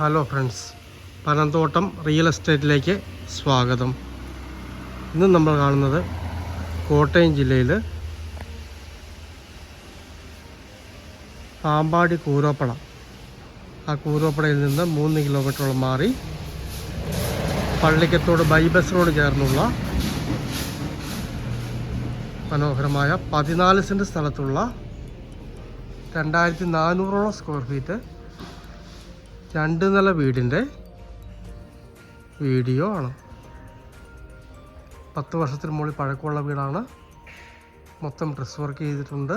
Hello friends Panamthottam real എസ്റ്റേറ്റിലേക്ക് സ്വാഗതം. ഇന്ന് നമ്മൾ കാണുന്നത് കോട്ടയം ജില്ലയിൽ പാമ്പാടി കൂരോപ്പട ആ കൂരോപ്പടയിൽ നിന്ന് മൂന്ന് കിലോമീറ്ററോളം മാറി പള്ളിക്കത്തോട് റോഡ് ചേർന്നുള്ള മനോഹരമായ പതിനാല് സെന്റ് സ്ഥലത്തുള്ള രണ്ടായിരത്തി നാനൂറോളം സ്ക്വയർ ഫീറ്റ് രണ്ട് നില വീടിന്റെ വീഡിയോ ആണ്. പത്ത് വർഷത്തിന് മുകളിൽ പഴക്കമുള്ള വീടാണ്. മൊത്തം ഡ്രസ് വർക്ക് ചെയ്തിട്ടുണ്ട്.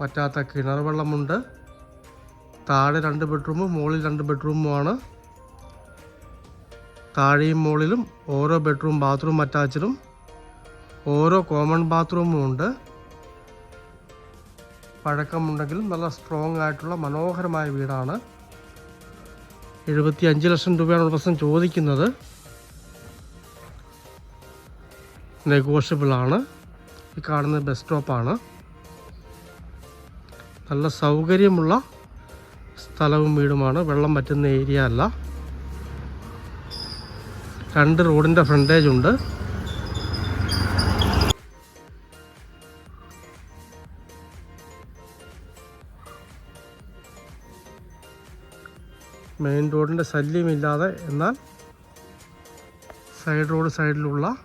പറ്റാത്ത കിണർ വെള്ളമുണ്ട്. താഴെ രണ്ട് ബെഡ്റൂമും മുകളിൽ രണ്ട് ബെഡ്റൂമുമാണ് താഴെയും മുകളിലും ഓരോ ബെഡ്റൂം ബാത്റൂം അറ്റാച്ചഡും ഓരോ കോമൺ ബാത്റൂമും ഉണ്ട്. പഴക്കമുണ്ടെങ്കിലും നല്ല സ്ട്രോങ് ആയിട്ടുള്ള മനോഹരമായ വീടാണ്. എഴുപത്തി അഞ്ച് ലക്ഷം രൂപയാണ് ഉടമസ്ഥൻ ചോദിക്കുന്നത്. നെഗോഷ്യബിൾ ആണ്. ഈ കാണുന്നത് ബസ് സ്റ്റോപ്പാണ് നല്ല സൗകര്യമുള്ള സ്ഥലവും വീടുമാണ്. വെള്ളം പറ്റുന്ന ഏരിയ അല്ല. രണ്ട് റോഡിന്റെ ഫ്രണ്ടേജ് ഉണ്ട്. മെയിൻ റോഡിന്റെ ശല്യമില്ലാതെ എന്നാൽ സൈഡ് റോഡ് സൈഡിലുള്ള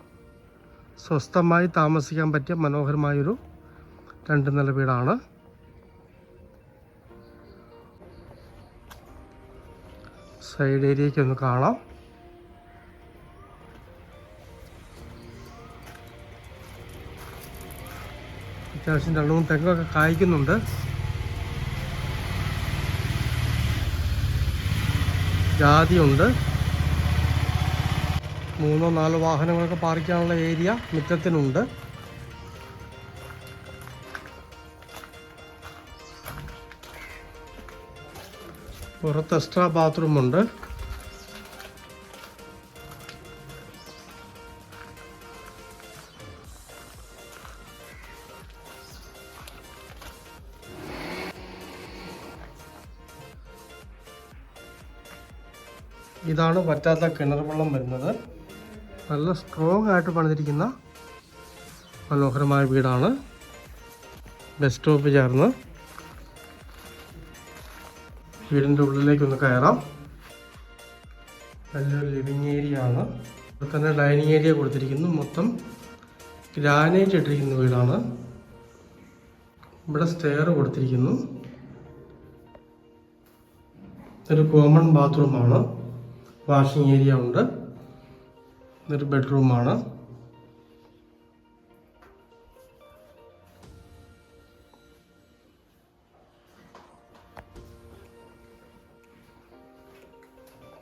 സ്വസ്ഥമായി താമസിക്കാൻ പറ്റിയ മനോഹരമായൊരു രണ്ട് നില വീടാണ്. സൈഡ് ഏരിയയ്ക്ക് ഒന്ന് കാണാം. അത്യാവശ്യം രണ്ട് മൂന്ന് തെങ്ങൊക്കെ കായ്ക്കുന്നുണ്ട്. ജാതിയുണ്ട്. മൂന്നോ നാലോ വാഹനങ്ങളൊക്കെ പാർക്കാനുള്ള ഏരിയ മുറ്റത്തിനുണ്ട്. പുറത്ത് എക്സ്ട്രാ ബാത്റൂം ഇതാണ് പറ്റാത്ത കിണർ വെള്ളം വരുന്നത്. നല്ല സ്ട്രോങ് ആയിട്ട് പണിതിരിക്കുന്ന മനോഹരമായ വീടാണ്. ബസ് സ്റ്റോപ്പ് ചേർന്ന് വീടിന്റെ ഉള്ളിലേക്കൊന്ന് കയറാം. നല്ലൊരു ലിവിങ് ഏരിയ ആണ്. ഇവിടെ തന്നെ ഡൈനിങ് ഏരിയ കൊടുത്തിരിക്കുന്നു. മൊത്തം ഗ്രാനൈറ്റ് ഇട്ടിരിക്കുന്ന വീടാണ്. ഇവിടെ സ്റ്റെയർ കൊടുത്തിരിക്കുന്നു. ഒരു കോമൺ ബാത്റൂമാണ് വാഷിംഗ് ഏരിയ ഉണ്ട്. ഇതൊരു ബെഡ്റൂമാണ്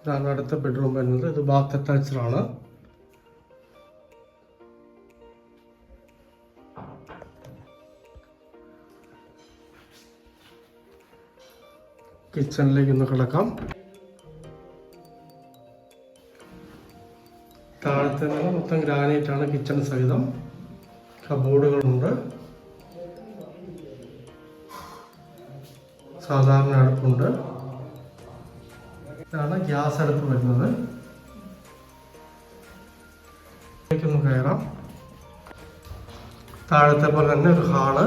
ഇതാണ് അടുത്ത ബെഡ്റൂം വരുന്നത്. ഇത് ബാത്ത് അറ്റാച്ച്ഡ് ആണ്. കിച്ചണിലേക്ക് ഒന്ന് കിടക്കാം. താഴത്തെ നില മൊത്തം ഗ്രാനൈറ്റ് ആണ് കിച്ചൺ സഹിതം. കബോർഡുകളുണ്ട് സാധാരണ അടുപ്പുണ്ട്. ഇതാണ് ഗ്യാസ് അടുപ്പ് വരുന്നത്. ഒന്ന് കയറാം. താഴത്തെ പോലെ തന്നെ ഒരു ഹാൾ.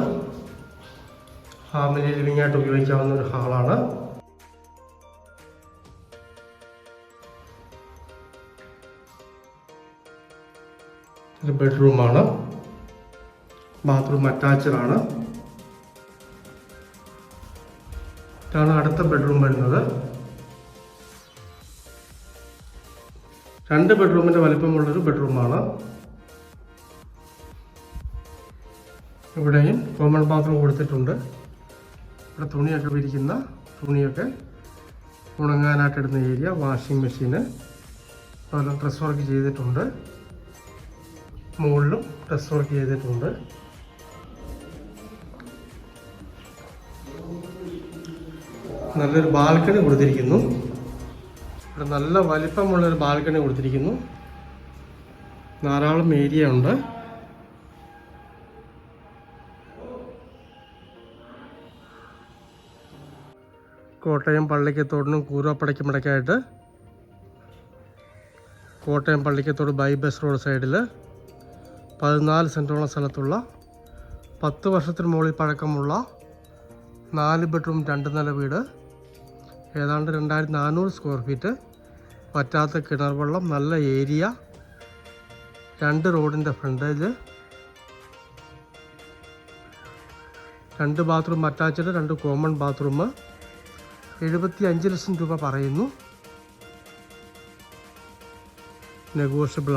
ഫാമിലി ലിവിംഗ് ആയിട്ട് ഉപയോഗിക്കാവുന്ന ഒരു ഹാളാണ്. ഒരു ബെഡ്റൂമാണ് ബാത്റൂം ആണ്. ഇതാണ് അടുത്ത ബെഡ്റൂം വരുന്നത്. രണ്ട് ബെഡ്റൂമിന്റെ വലിപ്പമുള്ളൊരു ബെഡ്റൂമാണ് ഇവിടെയും കോമൺ ബാത്റൂം കൊടുത്തിട്ടുണ്ട്. ഇവിടെ തുണിയൊക്കെ വിരിക്കുന്ന തുണിയൊക്കെ ഉണങ്ങാനായിട്ട് ഇടുന്ന ഏരിയ വാഷിംഗ് മെഷീന് അതുപോലെ ഡ്രസ് വർക്ക് ചെയ്തിട്ടുണ്ട്. മുകളിലും ടെസ് വർക്ക് ചെയ്തിട്ടുണ്ട്. നല്ലൊരു ബാൽക്കണി കൊടുത്തിരിക്കുന്നു. ഇവിടെ നല്ല വലിപ്പമുള്ളൊരു ബാൽക്കണി കൊടുത്തിരിക്കുന്നു. ധാരാളം ഏരിയ ഉണ്ട്. കോട്ടയം പള്ളിക്കത്തോടിനും കൂരോപ്പടയ്ക്കും ഇടയ്ക്കായിട്ട് കോട്ടയം പള്ളിക്കത്തോട് ബൈബസ് റോഡ് സൈഡിൽ പതിനാല് സെന്റോളം സ്ഥലത്തുള്ള പത്ത് വർഷത്തിന് മുകളിൽ പഴക്കമുള്ള നാല് ബെഡ്റൂം രണ്ട് നില വീട് ഏതാണ്ട് രണ്ടായിരത്തി നാനൂറ് സ്ക്വയർ ഫീറ്റ് പറ്റാത്ത കിണർ വെള്ളം നല്ല ഏരിയ രണ്ട് റോഡിന്റെ ഫ്രണ്ടേജ് രണ്ട് ബാത്റൂം അറ്റാച്ച്ഡ് രണ്ട് കോമൺ ബാത്റൂം. എഴുപത്തി അഞ്ച് ലക്ഷം രൂപ പറയുന്നു. നെഗോഷ്യബിൾ